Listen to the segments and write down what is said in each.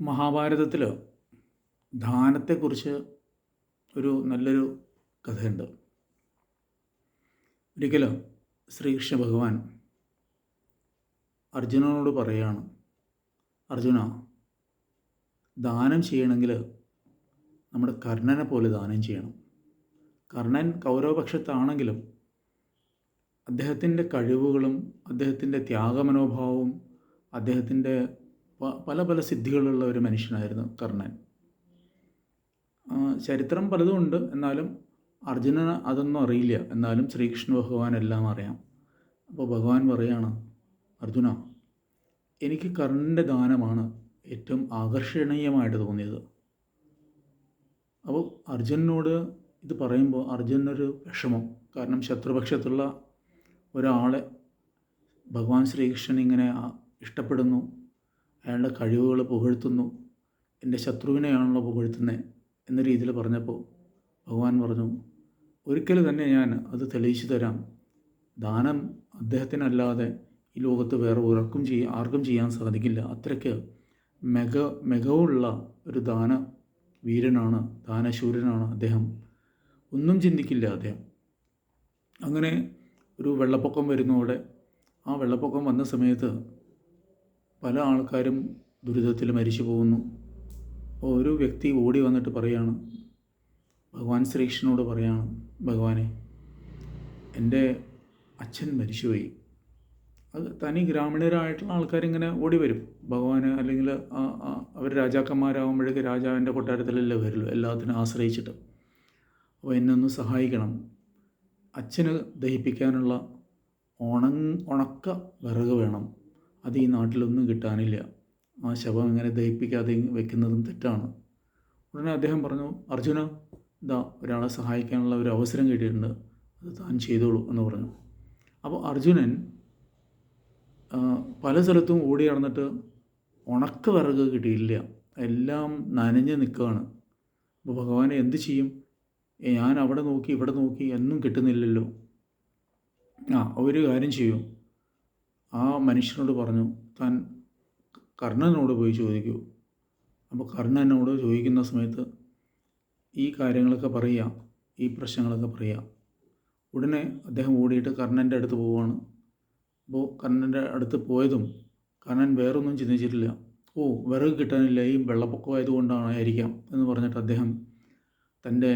മഹാഭാരതത്തിൽ ദാനത്തെക്കുറിച്ച് ഒരു നല്ലൊരു കഥയുണ്ട്. ഒരിക്കലും ശ്രീകൃഷ്ണ ഭഗവാൻ അർജുനനോട് പറയുകയാണ് അർജുന ദാനം ചെയ്യണമെങ്കിൽ നമ്മുടെ കർണനെ പോലെ ദാനം ചെയ്യണം. കർണൻ കൗരവപക്ഷത്താണെങ്കിലും അദ്ദേഹത്തിന്റെ കഴിവുകളും അദ്ദേഹത്തിന്റെ ത്യാഗമനോഭാവവും അദ്ദേഹത്തിന്റെ പല പല സിദ്ധികളുള്ള ഒരു മനുഷ്യനായിരുന്നു കർണൻ. ചരിത്രം പലതും ഉണ്ട്. എന്നാലും അർജുനന് അതൊന്നും അറിയില്ല. എന്നാലും ശ്രീകൃഷ്ണ ഭഗവാൻ എല്ലാം അറിയാം. അപ്പോൾ ഭഗവാൻ പറയാണ് അർജുന എനിക്ക് കർണന്റെ ഗാനമാണ് ഏറ്റവും ആകർഷണീയമായിട്ട് തോന്നിയത്. അപ്പോൾ അർജുനോട് ഇത് പറയുമ്പോൾ അർജുനൊരു വിഷമം. കാരണം ശത്രുപക്ഷത്തുള്ള ഒരാളെ ഭഗവാൻ ശ്രീകൃഷ്ണൻ ഇങ്ങനെ ഇഷ്ടപ്പെടുന്നു. അയാളുടെ കഴിവുകൾ പുകഴ്ത്തുന്നു. എന്റെ ശത്രുവിനെയാണല്ലോ പുകഴ്ത്തുന്നത് എന്ന രീതിയിൽ പറഞ്ഞപ്പോൾ ഭഗവാൻ പറഞ്ഞു ഒരിക്കൽ തന്നെ ഞാൻ അത് തെളിയിച്ചു തരാം. ദാനം അദ്ദേഹത്തിനല്ലാതെ ഈ ലോകത്ത് വേറെ ഒരാൾക്കും ചെയ്യാൻ ആർക്കും ചെയ്യാൻ സാധിക്കില്ല. അത്രയ്ക്ക് മെഗ മികവുള്ള ഒരു ദാന വീരനാണ് ദാനശൂരനാണ് അദ്ദേഹം. ഒന്നും ചിന്തിക്കില്ല അദ്ദേഹം. അങ്ങനെ ഒരു വെള്ളപ്പൊക്കം വരുന്നതോടെ ആ വെള്ളപ്പൊക്കം വന്ന സമയത്ത് പല ആൾക്കാരും ദുരിതത്തിൽ മരിച്ചു പോകുന്നു. ഓരോ വ്യക്തി ഓടി വന്നിട്ട് പറയാണ് ഭഗവാൻ ശ്രീകൃഷ്ണനോട് പറയാണ് ഭഗവാനെ എന്റെ അച്ഛൻ മരിച്ചുപോയി. അത് തനി ഗ്രാമീണരായിട്ടുള്ള ആൾക്കാരിങ്ങനെ ഓടി വരും. ഭഗവാന് അല്ലെങ്കിൽ അവർ രാജാക്കന്മാരാകുമ്പോഴേക്ക് രാജാവിന്റെ കൊട്ടാരത്തിലല്ലേ വരുള്ളൂ എല്ലാത്തിനും ആശ്രയിച്ചിട്ട്. അപ്പോൾ എന്നൊന്ന് സഹായിക്കണം. അച്ഛന് ദഹിപ്പിക്കാനുള്ള ഉണങ് ഉണക്ക വിറക് വേണം. അത് ഈ നാട്ടിലൊന്നും കിട്ടാനില്ല. ആ ശവം ഇങ്ങനെ ദഹിപ്പിക്കാതെ വെക്കുന്നതും തെറ്റാണ്. ഉടനെ അദ്ദേഹം പറഞ്ഞു അർജുന ഇതാ ഒരാളെ സഹായിക്കാനുള്ള ഒരു അവസരം കിട്ടിയിട്ടുണ്ട്. അത് താൻ ചെയ്തോളൂ എന്ന് പറഞ്ഞു. അപ്പോൾ അർജുനൻ പല സ്ഥലത്തും ഓടി നടന്നിട്ട് ഉണക്ക വിറക് കിട്ടിയില്ല. എല്ലാം നനഞ്ഞ് നിൽക്കുകയാണ്. അപ്പോൾ ഭഗവാനെ എന്ത് ചെയ്യും? ഞാൻ അവിടെ നോക്കി ഇവിടെ നോക്കി എന്നും കിട്ടുന്നില്ലല്ലോ. ആ ഒരു കാര്യം ചെയ്യൂ. ആ മനുഷ്യനോട് പറഞ്ഞു താൻ കർണനോട് പോയി ചോദിക്കൂ. അപ്പോൾ കർണനോട് ചോദിക്കുന്ന സമയത്ത് ഈ കാര്യങ്ങളൊക്കെ പറയുക ഈ പ്രശ്നങ്ങളൊക്കെ പറയുക. ഉടനെ അദ്ദേഹം ഓടിയിട്ട് കർണന്റെ അടുത്ത് പോവുകയാണ്. അപ്പോൾ കർണന്റെ അടുത്ത് പോയതും കർണൻ വേറൊന്നും ചിന്തിച്ചിട്ടില്ല. ഓ വിറക് കിട്ടാനില്ല ഈ വെള്ളപ്പൊക്കമായതുകൊണ്ടാണ് ആയിരിക്കാം എന്ന് പറഞ്ഞിട്ട് അദ്ദേഹം തന്റെ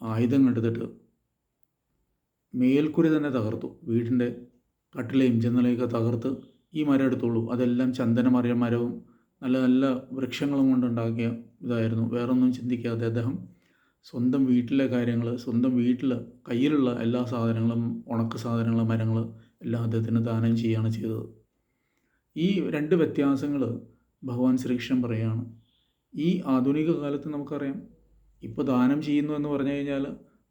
ആയുധം എടുത്തിട്ട് മേൽക്കുരി തന്നെ തകർത്തു. വീടിന്റെ കട്ടിലയും ജനലയൊക്കെ തകർത്ത് ഈ മരം എടുത്തോളൂ. അതെല്ലാം ചന്ദനമറിയ മരവും നല്ല നല്ല വൃക്ഷങ്ങളും കൊണ്ടുണ്ടാക്കിയ ഇതായിരുന്നു. വേറൊന്നും ചിന്തിക്കാതെ അദ്ദേഹം സ്വന്തം വീട്ടിലെ കാര്യങ്ങൾ സ്വന്തം വീട്ടിൽ കയ്യിലുള്ള എല്ലാ സാധനങ്ങളും ഉണക്ക സാധനങ്ങൾ മരങ്ങൾ എല്ലാം അദ്ദേഹത്തിന് ദാനം ചെയ്യുകയാണ് ചെയ്തത്. ഈ രണ്ട് വ്യത്യാസങ്ങൾ ഭഗവാൻ ശ്രീകൃഷ്ണൻ പറയുകയാണ് ഈ ആധുനിക കാലത്ത് നമുക്കറിയാം. ഇപ്പോൾ ദാനം ചെയ്യുന്നു എന്ന് പറഞ്ഞു കഴിഞ്ഞാൽ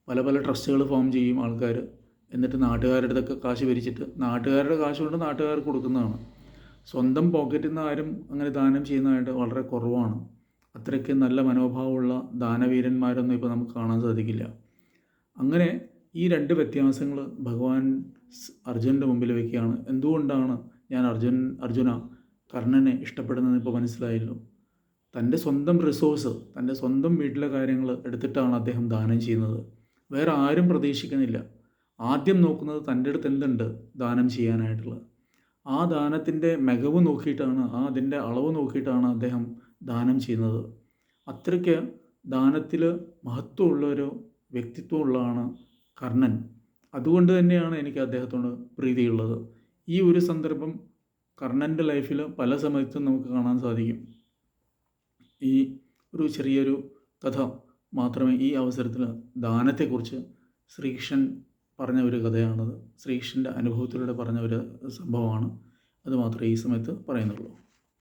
പല പല ട്രസ്റ്റുകൾ ഫോം ചെയ്യും ആൾക്കാർ എന്നിട്ട് നാട്ടുകാരുടെ അടുത്തൊക്കെ കാശ് പിരിച്ചിട്ട് നാട്ടുകാരുടെ കാശ് കൊണ്ട് നാട്ടുകാർക്ക് കൊടുക്കുന്നതാണ്. സ്വന്തം പോക്കറ്റിൽ നിന്ന് ആരും അങ്ങനെ ദാനം ചെയ്യുന്നതായിട്ട് വളരെ കുറവാണ്. അത്രയ്ക്ക് നല്ല മനോഭാവമുള്ള ദാനവീരന്മാരൊന്നും ഇപ്പോൾ നമുക്ക് കാണാൻ സാധിക്കില്ല. അങ്ങനെ ഈ രണ്ട് വ്യത്യാസങ്ങൾ ഭഗവാൻ അർജുനന്റെ മുമ്പിൽ വയ്ക്കുകയാണ് എന്തുകൊണ്ടാണ് ഞാൻ അർജുൻ അർജുന കർണനെ ഇഷ്ടപ്പെടുന്നതെന്ന് ഇപ്പോൾ മനസ്സിലായല്ലോ? തന്റെ സ്വന്തം റിസോഴ്സ് തന്റെ സ്വന്തം വീട്ടിലെ കാര്യങ്ങൾ എടുത്തിട്ടാണ് അദ്ദേഹം ദാനം ചെയ്യുന്നത്. വേറെ ആരും പ്രതീക്ഷിക്കുന്നില്ല. ആദ്യം നോക്കുന്നത് തന്റെ അടുത്ത് എന്തുണ്ട് ദാനം ചെയ്യാനായിട്ടുള്ളത്? ആ ദാനത്തിന്റെ മികവ് നോക്കിയിട്ടാണ് ആ അതിന്റെ അളവ് നോക്കിയിട്ടാണ് അദ്ദേഹം ദാനം ചെയ്യുന്നത്. അത്രയ്ക്ക് ദാനത്തിൽ മഹത്വമുള്ള ഒരു വ്യക്തിത്വമുള്ളതാണ് കർണൻ. അതുകൊണ്ട് തന്നെയാണ് എനിക്ക് അദ്ദേഹത്തോട് പ്രീതിയുള്ളത്. ഈ ഒരു സന്ദർഭം കർണന്റെ ലൈഫിൽ പല സമയത്തും നമുക്ക് കാണാൻ സാധിക്കും. ഈ ഒരു ചെറിയൊരു കഥ മാത്രമേ ഈ അവസരത്തിൽ ദാനത്തെക്കുറിച്ച് ശ്രീകൃഷ്ണൻ പറഞ്ഞ ഒരു കഥയാണത്. ശ്രീകൃഷ്ണന്റെ അനുഭവത്തിലൂടെ പറഞ്ഞ ഒരു സംഭവമാണ്. അത് മാത്രമേ ഈ സമയത്ത് പറയുന്നുള്ളൂ.